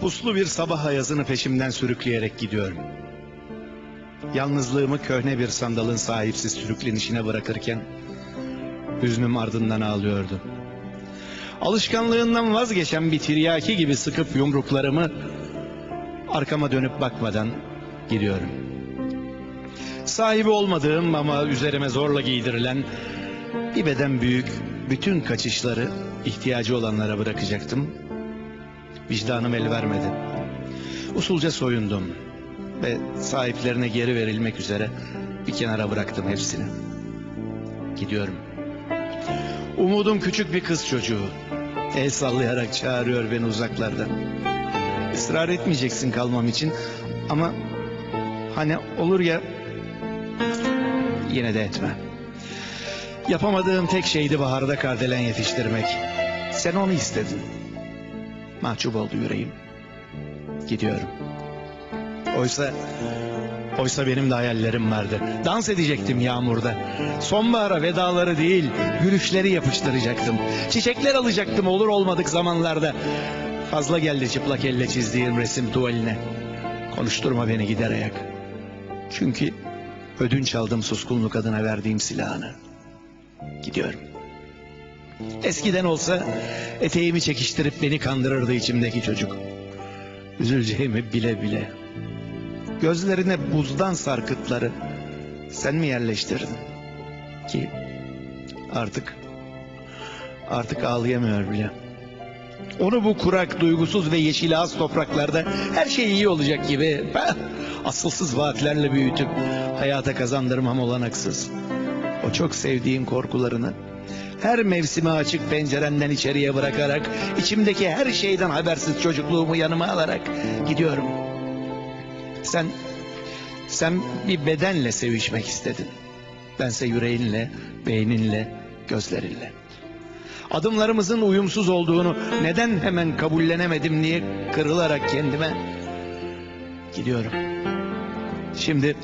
Puslu bir sabah ayazını peşimden sürükleyerek gidiyorum. Yalnızlığımı köhne bir sandalın sahipsiz sürüklenişine bırakırken hüznüm ardından ağlıyordu. Alışkanlığından vazgeçen bir tiryaki gibi sıkıp yumruklarımı arkama dönüp bakmadan gidiyorum. Sahibi olmadığım ama üzerime zorla giydirilen bir beden büyük bütün kaçışları ihtiyacı olanlara bırakacaktım. Vicdanım el vermedi. Usulca soyundum ve sahiplerine geri verilmek üzere bir kenara bıraktım hepsini. Gidiyorum. Umudum küçük bir kız çocuğu. El sallayarak çağırıyor beni uzaklardan. Israr etmeyeceksin kalmam için ama hani olur ya yine de etme. Yapamadığım tek şeydi baharda kardelen yetiştirmek. Sen onu istedin. Mahcup oldu yüreğim. Gidiyorum. Oysa oysa benim de hayallerim vardı. Dans edecektim yağmurda. Sonbahara vedaları değil, gülüşleri yapıştıracaktım. Çiçekler alacaktım olur olmadık zamanlarda. Fazla geldi çıplak elle çizdiğim resim tuvaline. Konuşturma beni gider ayak. Çünkü ödünç aldım suskunluk adına verdiğim silahını. Gidiyorum. Eskiden olsa eteğimi çekiştirip beni kandırırdı içimdeki çocuk. Üzüleceğimi bile bile. Gözlerine buzdan sarkıtları sen mi yerleştirdin? Ki artık artık ağlayamıyor bile. Onu bu kurak, duygusuz ve yeşil az topraklarda her şey iyi olacak gibi asılsız vaatlerle büyütüp hayata kazandırmam olanaksız. O çok sevdiğim korkularını her mevsime açık pencerenden içeriye bırakarak içimdeki her şeyden habersiz çocukluğumu yanıma alarak gidiyorum. Sen sen bir bedenle sevişmek istedin. Bense yüreğinle, beyninle, gözlerinle. Adımlarımızın uyumsuz olduğunu neden hemen kabullenemedim diye kırılarak kendime gidiyorum. Şimdi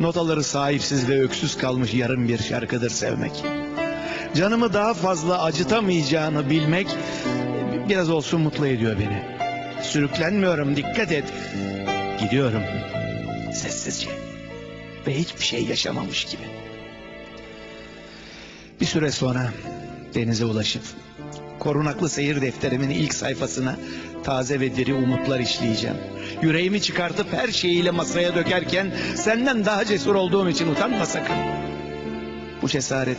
notaları sahipsiz ve öksüz kalmış yarım bir şarkıdır sevmek. Canımı daha fazla acıtamayacağını bilmek biraz olsun mutlu ediyor beni. Sürüklenmiyorum dikkat et. Gidiyorum sessizce ve hiçbir şey yaşamamış gibi. Bir süre sonra denize ulaşıp korunaklı seyir defterimin ilk sayfasına taze ve diri umutlar işleyeceğim. Yüreğimi çıkartıp her şeyiyle masaya dökerken senden daha cesur olduğum için utanma sakın. Bu cesaret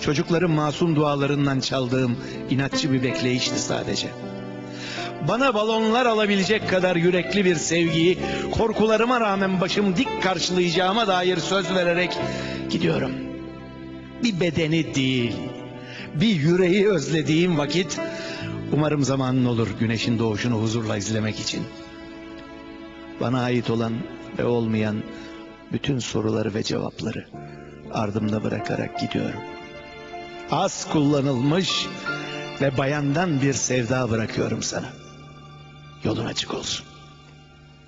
çocukların masum dualarından çaldığım inatçı bir bekleyişti sadece. Bana balonlar alabilecek kadar yürekli bir sevgiyi korkularıma rağmen başım dik karşılayacağıma dair söz vererek gidiyorum. Bir bedeni değil, bir yüreği özlediğim vakit umarım zamanın olur güneşin doğuşunu huzurla izlemek için. Bana ait olan ve olmayan bütün soruları ve cevapları ardımda bırakarak gidiyorum. Az kullanılmış ve bayandan bir sevda bırakıyorum sana. Yolun açık olsun.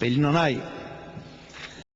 Pelin Onay